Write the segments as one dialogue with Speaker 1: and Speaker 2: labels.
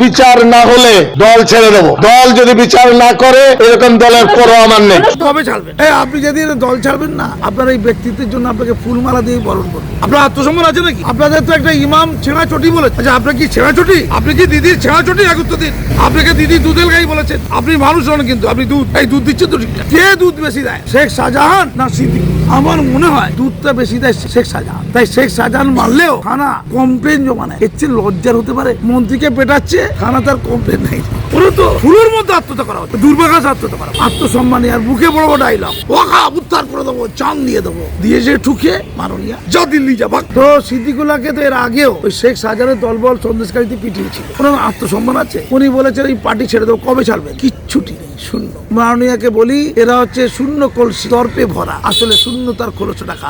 Speaker 1: বিচার না হলে দল ছেড়ে দেবো। দল যদি বিচার না করে এরকম দলের পরও আমার নেই।
Speaker 2: কবে ছাড়বেন? আপনি যেদিন দল ছাড়বেন না আপনার এই ব্যক্তিত্বের জন্য আপনাকে ফুলমালা দিয়ে বরণ করব। আপনার আত্মসম্মান আছে নাকি? আপনাদের তো একটা ইমাম ছেঁড়া চটি বলেছে। আচ্ছা আপনার কি ছেঁড়া চটি? আপনি কি দিদির ছেঁড়া চটি এক উত্তর দিন? আপনাকে দিদি দুধের গাই বলেছেন। আপনি মানুষ নন কিন্তু। আপনি দুধ এই দুধ দিচ্ছেন তো ঠিকঠাক। কে দুধ বেশি দেয়? শেখ শাহজাহান না সিদ্দিক? আমার মনে হয় দুধটা বেশি দেয় শেখ সাজান তাই শেখ সাজান মারলেও থানা কমপ্লেন জমা নেয়। এর চেয়ে লজ্জার হতে পারে মন্ত্রীকে পেটাচ্ছে থানা তার কমপ্লেন নেই পুরো তো ফুলের মধ্যে আত্মহত্যা করা হচ্ছে। দুর্ভাগ্য আত্মহত্যা করা আত্মসম্মানী আর বুকে বড় বড় ডাইলগ। ওখা উদ্ধার করে দেবো, চান দিয়ে দেবো। দিয়ে যে ঠুকে মাননীয়া যা দিল্লি যা তো সিদ্দিকুল্লাহকে তো এর আগেও ওই শেখ শাহজাহানের দলবল সন্দেশকারীতে পিটিয়েছিল। ওনার আত্মসম্মান আছে? উনি বলেছেন, এই পার্টি ছেড়ে দেবো, কবে ছাড়বেন কিচ্ছুটি নেই, শূন্য। মাননীয়াকে বলি, এরা হচ্ছে শূন্য কলসি তর্পে ভরা। আসলে শূন্য তার ষোলোশো টাকা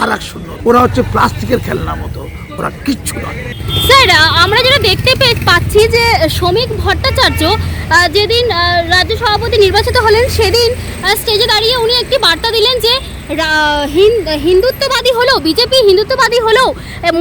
Speaker 2: আর এক শূন্য। ওরা হচ্ছে প্লাস্টিকের খেলনার মতো। ওরা কিচ্ছু নয়।
Speaker 3: স্যার আমরা যেটা দেখতে পাচ্ছি যে শ্রমিক ভট্টাচার্য যেদিন রাজ্য সভাপতি নির্বাচিত হলেন, সেদিন স্টেজে দাঁড়িয়ে উনি একটি বার্তা দিলেন যে হিন্দুত্ববাদী হলেও, বিজেপি হিন্দুত্ববাদী হলেও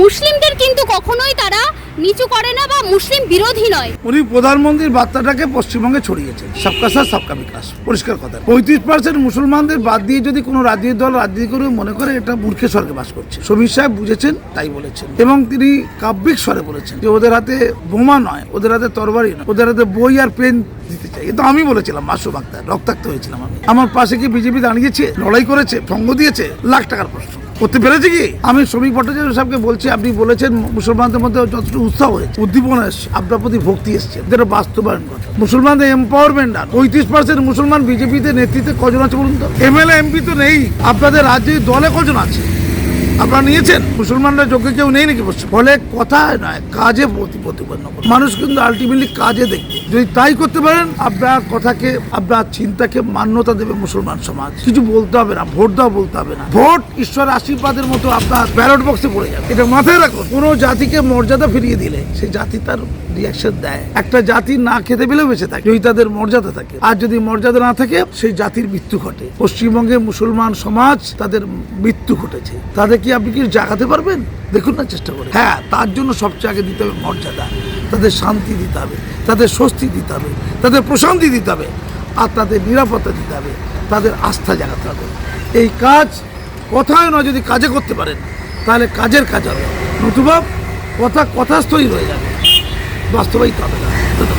Speaker 3: মুসলিমদের কিন্তু কখনোই তারা নিচু করে না বা মুসলিম বিরোধী নয়।
Speaker 2: উনি প্রধানমন্ত্রীর বার্তাটাকে পশ্চিমবঙ্গে ছড়িয়েছেন। সবকা সাথ, সবকা বিকাশ। পরিষ্কার কথা। পঁয়ত্রিশ পার্সেন্ট মুসলমানদের বাদ দিয়ে যদি কোনো রাজনীতি দল রাজনীতি করে, মনে করে এটা মূর্খের স্বর্গে বাস করছে। সমীর সাহেব বুঝেছেন, তাই বলেছেন। এবং তিনি কাব্যিক স্বরে বলেছেন যে, ওদের হাতে বোমা নয়, ওদের হাতে তরবারি নয়, ওদের হাতে বই আর পেন দিতে চাই। এটা আমি বলেছিলাম মাসুম আক্তার, রক্তাক্ত হয়েছিলাম আমি। আমার পাশে কি বিজেপি দাঁড়িয়েছে, লড়াই করেছে সঙ্গ দিয়েছে? লাখ টাকার প্রশ্ন। করতে পেরেছি কি? আমি শ্রমিক ভট্টাচার্য সাহেবকে বলছি, আপনি বলেছেন মুসলমানদের মধ্যে যতটুকু উৎসাহ হয়েছে, উদ্দীপনা এসছে, আপনার প্রতি ভক্তি এসছে, যেটা বাস্তবায়ন করে মুসলমানদের এম্পাওয়ারমেন্ট আর, পঁয়ত্রিশ পার্সেন্ট মুসলমান বিজেপিতে নেতৃত্বে কজন আছে বলুন তো? এমএলএ, এমপি তো নেই, আপনাদের রাজ্যে দলে কজন আছে? আপনারা নিয়েছেন? মুসলমানরা যোগ্য কেউ নেই নাকি বসছে? ফলে কথায় নয়, কাজে প্রতি প্রতিপন্ন। মানুষ কিন্তু আলটিমেটলি কাজে দেখবে। যদি তাই করতে পারেন, আপনার কথাকে, আপনার চিন্তাকে মান্যতা দেবে মুসলমান সমাজ। কিছু বলতে হবে না, ভোট দেওয়া বলতে হবে না। ভোট ঈশ্বর আশীর্বাদের মতো আপনার ব্যালট বক্সে পড়ে যাবে। এটা মাথায় রাখুন। কোনো জাতিকে মর্যাদা ফিরিয়ে দিলে সেই জাতি তার রিয়াকশন দেয়। একটা জাতি না খেতে পেলেও বেঁচে থাকে যদি তাদের মর্যাদা থাকে। আর যদি মর্যাদা না থাকে, সেই জাতির মৃত্যু ঘটে। পশ্চিমবঙ্গে মুসলমান সমাজ তাদের মৃত্যু ঘটেছে। তাদের কি আপনি কি জাগাতে পারবেন? দেখুন না চেষ্টা করে। হ্যাঁ তার জন্য সবচেয়ে আগে দিতে হবে মর্যাদা। তাদের শান্তি দিতে হবে, তাদের স্বস্তি দিতে হবে, তাদের প্রশান্তি দিতে হবে, আর তাদের নিরাপত্তা দিতে হবে, তাদের আস্থা জাগাতে হবে। এই কাজ কথায় নয় যদি কাজে করতে পারেন, তাহলে কাজের কাজ হবে। নতুবা কথা কথাস্থই রয়ে যাবে। বাস্তবায়িত হবে না।